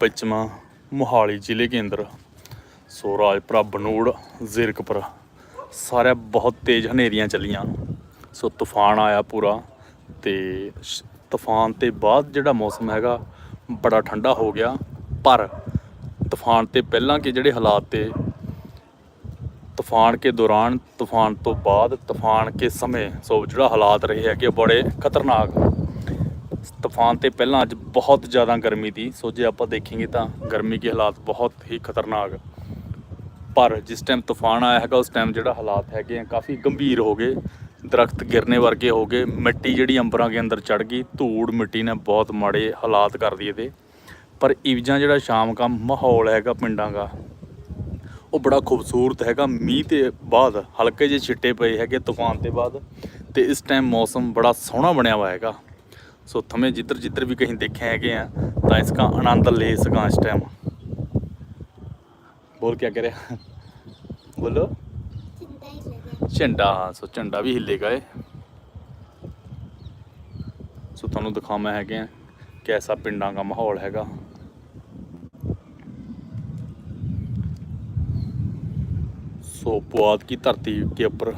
ਪੱਛਮਾ ਮੋਹਾਲੀ ਜ਼ਿਲ੍ਹੇ ਕੇ ਅੰਦਰ ਸੋ ਰਾਜਪੁਰਾ, ਬਨੂੜ, ਜ਼ੀਰਕਪੁਰ, ਸਾਰੇ ਬਹੁਤ ਤੇਜ਼ ਹਨੇਰੀਆਂ ਚੱਲੀਆਂ। ਸੋ ਤੂਫਾਨ ਆਇਆ ਪੂਰਾ ਤੇ ਸ਼- ਤੂਫਾਨ ਤੇ ਬਾਅਦ ਜਿਹੜਾ ਮੌਸਮ ਹੈਗਾ ਬੜਾ ਠੰਡਾ ਹੋ ਗਿਆ। ਪਰ ਤੂਫਾਨ ਤੇ ਪਹਿਲਾਂ ਕੇ ਜਿਹੜੇ ਹਾਲਾਤ ਤੇ ਤੂਫਾਨ ਕੇ ਦੌਰਾਨ, ਤੂਫਾਨ ਤੋਂ ਬਾਅਦ ਤੂਫਾਨ ਕੇ ਸਮੇਂ, ਸੋ ਜਿਹੜਾ ਹਾਲਾਤ ਰਹੇ ਹੈਗੇ ਬੜੇ ਖਤਰਨਾਕ ਤੂਫਾਨ ਤੇ ਪਹਿਲਾਂ ਅੱਜ ਬਹੁਤ ਜ਼ਿਆਦਾ ਗਰਮੀ ਦੀ, ਸੋ ਜੇ ਆਪਾਂ ਦੇਖੀਏ ਤਾਂ ਗਰਮੀ ਦੇ ਹਾਲਾਤ ਬਹੁਤ ਹੀ ਖਤਰਨਾਕ। ਪਰ ਜਿਸ ਟਾਈਮ ਤੂਫਾਨ ਆਇਆ ਹੈਗਾ, ਉਸ ਟਾਈਮ ਜਿਹੜਾ ਹਾਲਾਤ ਹੈਗੇ ਆ ਕਾਫੀ ਗੰਭੀਰ ਹੋ ਗਏ। ਦਰਖਤ ਗਿਰਨੇ ਵਰਗੇ ਹੋ ਗਏ, ਮਿੱਟੀ ਜਿਹੜੀ ਅੰਬਰਾਂ ਦੇ ਅੰਦਰ ਚੜ ਗਈ, ਧੂੜ ਮਿੱਟੀ ਨੇ ਬਹੁਤ ਮਾੜੇ ਹਾਲਾਤ ਕਰ ਦਿਏ ਇਹਦੇ। ਪਰ ਇਵਜਾਂ ਜਿਹੜਾ ਸ਼ਾਮ ਦਾ ਮਾਹੌਲ ਹੈਗਾ ਪਿੰਡਾਂ ਦਾ, ਉਹ ਬੜਾ ਖੂਬਸੂਰਤ ਹੈਗਾ। ਮੀਂਹ ਤੇ ਬਾਅਦ ਹਲਕੇ ਜਿਹੇ ਛਿੱਟੇ ਪਏ ਹੈਗੇ ਤੂਫਾਨ ਤੇ ਬਾਅਦ, ਤੇ ਇਸ ਟਾਈਮ ਮੌਸਮ ਬੜਾ ਸੋਹਣਾ ਬਣਿਆ ਹੋਇਆ ਹੈਗਾ। ਸੋ ਤੁਮੇ ਜਿੱਧਰ ਜਿੱਧਰ ਵੀ ਕਹੀਂ ਦੇਖੇ ਹੈਗੇ ਆ ਤਾਂ ਇਸ ਦਾ ਆਨੰਦ ਲੈ ਸਕਾਂ ਇਸ ਟਾਈਮ ਬੋਲ ਕੀ ਕਰਿਆ? ਬੋਲੋ। ਝੰਡਾ ਹਾਂ ਸੋ ਝੰਡਾ ਵੀ ਹਿੱਲੇਗਾ ਏ ਸੋ ਤੁਹਾਨੂੰ ਦਿਖਾਵਾਂ ਹੈਗੇ ਆ ਕਿਹਦਾ ਪਿੰਡਾਂ ਦਾ ਮਾਹੌਲ ਹੈਗਾ। ਸੋ ਪੁਆਦ ਕੀ ਧਰਤੀ ਕੇ ਉੱਪਰ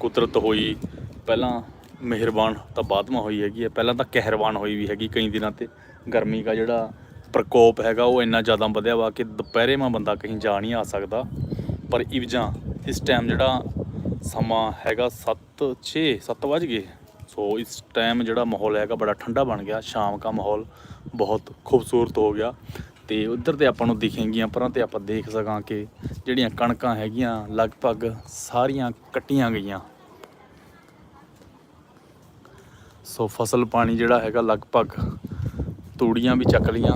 ਕੁਦਰਤ ਹੋਈ। ਪਹਿਲਾਂ ਮਿਹਰਬਾਨ ਤਾਂ ਬਾਦਮਾ ਹੋਈ ਹੈਗੀ ਹੈ। ਪਹਿਲਾਂ ਤਾਂ ਕਹਿਰਵਾਨ ਹੋਈ ਵੀ ਹੈਗੀ ਕਈ ਦਿਨਾਂ ਤੇ। ਗਰਮੀ ਦਾ ਜਿਹੜਾ ਪ੍ਰਕੋਪ ਹੈਗਾ, ਉਹ ਇੰਨਾ ਜ਼ਿਆਦਾ ਵਧਿਆ ਵਾ ਕਿ ਦੁਪਹਿਰੇ ਮਾ ਬੰਦਾ ਕਹੀਂ ਜਾ ਨਹੀਂ ਆ ਸਕਦਾ। ਪਰ ਇਵਜਾਂ ਇਸ ਟਾਈਮ ਜਿਹੜਾ ਸਮਾਂ ਹੈਗਾ 7 6 7 ਵਜ ਗਏ। ਸੋ ਇਸ ਟਾਈਮ ਜਿਹੜਾ ਮਾਹੌਲ ਹੈਗਾ, ਬੜਾ ਠੰਡਾ ਬਣ ਗਿਆ। ਸ਼ਾਮ ਦਾ ਮਾਹੌਲ ਬਹੁਤ ਖੂਬਸੂਰਤ ਹੋ ਗਿਆ। ਤੇ ਉਧਰ ਤੇ ਆਪਾਂ ਨੂੰ ਦਿਖੇਗੀਆਂ ਪਰਾਂ ਤੇ ਆਪਾਂ ਦੇਖ ਸਕਾਂ ਕਿ ਜਿਹੜੀਆਂ ਕਣਕਾਂ ਹੈਗੀਆਂ, ਲਗਭਗ ਸਾਰੀਆਂ ਕੱਟੀਆਂ ਗਈਆਂ। ਸੋ ਫਸਲ ਪਾਣੀ ਜਿਹੜਾ ਹੈਗਾ ਲਗਭਗ ਤੂੜੀਆਂ ਵੀ ਚੱਕ ਲੀਆਂ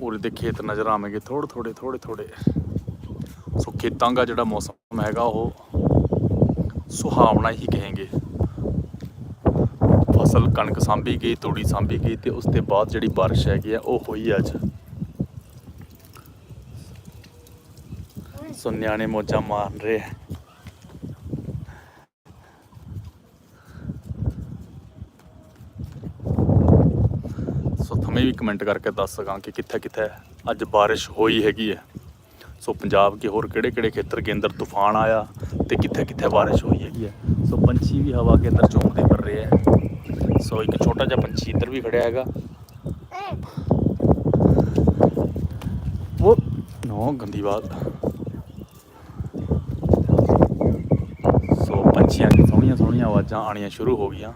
ਉਰੇ ਦੇ ਖੇਤ ਨਜ਼ਰ ਆਵੇਂਗੇ ਥੋੜੇ ਥੋੜੇ ਥੋੜੇ ਥੋੜੇ ਸੋ ਖੇਤਾਂ ਦਾ ਜਿਹੜਾ ਮੌਸਮ ਹੈਗਾ ਉਹ ਸੁਹਾਵਣਾ ਹੀ ਕਹਾਂਗੇ। ਫਸਲ ਕਣਕ ਸਾਂਭੀ ਗਈ, ਤੂੜੀ ਸਾਂਭੀ ਗਈ ਤੇ ਉਸ ਤੋਂ ਬਾਅਦ ਜਿਹੜੀ ਬਾਰਿਸ਼ ਹੈਗੀ ਆ, ਉਹ ਹੋਈ ਅੱਜ। ਸੋ ਨਿਆਣੇ ਮੋਜਾਂ ਮਾਰ ਰਹੇ ਆ। ਮੈਂ ਵੀ ਕਮੈਂਟ ਕਰਕੇ ਦੱਸ ਸਕਾਂ ਕਿ ਕਿੱਥੇ ਕਿੱਥੇ ਅੱਜ ਬਾਰਿਸ਼ ਹੋਈ ਹੈਗੀ ਹੈ। ਸੋ ਪੰਜਾਬ ਕੇ ਹੋਰ ਕਿਹੜੇ ਕਿਹੜੇ ਖੇਤਰ ਕੇ ਅੰਦਰ ਤੂਫਾਨ ਆਇਆ ਤੇ ਕਿੱਥੇ ਕਿੱਥੇ ਬਾਰਿਸ਼ ਹੋਈ ਹੈਗੀ ਹੈ। ਸੋ ਪੰਛੀ ਵੀ ਹਵਾ ਕੇ ਅੰਦਰ ਝੂਮਦੇ ਫਿਰ ਰਹੇ ਹੈ। ਸੋ ਇੱਕ ਛੋਟਾ ਜਿਹਾ ਪੰਛੀ ਇੱਧਰ ਵੀ ਖੜਿਆ ਹੈਗਾ। ਉਹ ਨੋ, ਗੰਦੀ ਬਾਤ ਸੋ ਪੰਛੀਆਂ ਦੀ ਸੋਹਣੀਆਂ ਸੋਹਣੀਆਂ ਆਵਾਜ਼ਾਂ ਆਣੀਆਂ ਸ਼ੁਰੂ ਹੋ ਗਈਆਂ।